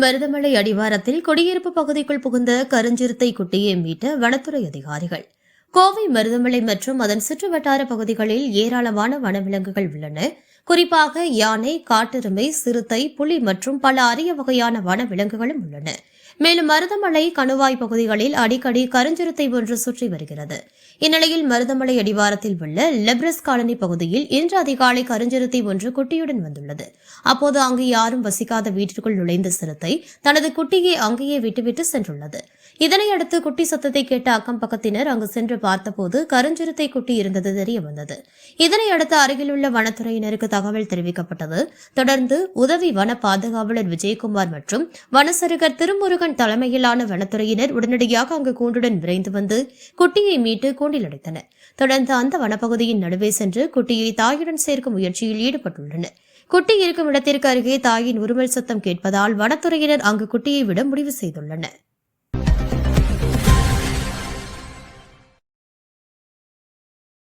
மருதமலை அடிவாரத்தில் குடியிருப்பு பகுதிக்குள் புகுந்த கருஞ்சிறுத்தை குட்டியை மீட்ட வனத்துறை அதிகாரிகள். கோவை மருதமலை மற்றும் அதன் சுற்றுவட்டார பகுதிகளில் ஏராளமான வனவிலங்குகள் உள்ளன. குறிப்பாக யானை காட்டெருமை சிறுத்தை புலி மற்றும் பல அரிய வகையான வனவிலங்குகளும் உள்ளன. மேலும் மருதமலை கணுவாய் பகுதிகளில் அடிக்கடி கருஞ்சிறுத்தை ஒன்று சுற்றி வருகிறது. இந்நிலையில் மருதமலை அடிவாரத்தில் உள்ள லெப்ரஸ் காலனி பகுதியில் இன்று அதிகாலை கருஞ்சிறுத்தை ஒன்று குட்டியுடன் வந்துள்ளது. அப்போது அங்கு யாரும் வசிக்காத வீட்டிற்குள் நுழைந்த சிறுத்தை தனது குட்டியை அங்கேயே விட்டுவிட்டு சென்றுள்ளது. இதனையடுத்து குட்டி சத்தத்தை கேட்ட அக்கம் பக்கத்தினர் அங்கு சென்று பார்த்தபோது கருஞ்சிறுத்தை குட்டி இருந்தது தெரிய வந்தது. இதனையடுத்து அருகிலுள்ள வனத்துறையினருக்கு தகவல் தெரிவிக்கப்பட்டது. தொடர்ந்து உதவி வன பாதுகாவலர் விஜயகுமார் மற்றும் வனசருகர் திருமுருகன் தலைமையிலான வனத்துறையினர் உடனடியாக அங்கு கூண்டுடன் விரைந்து வந்து குட்டியை மீட்டு கூண்டில் அடைத்தனர். தொடர்ந்து அந்த வனப்பகுதியின் நடுவே சென்று குட்டியை தாயுடன் சேர்க்கும் முயற்சியில் ஈடுபட்டுள்ளனர். குட்டி இருக்கும் இடத்திற்கு அருகே தாயின் உருமல் சத்தம் கேட்பதால் வனத்துறையினர் அங்கு குட்டியை விட முடிவு செய்துள்ளனர்.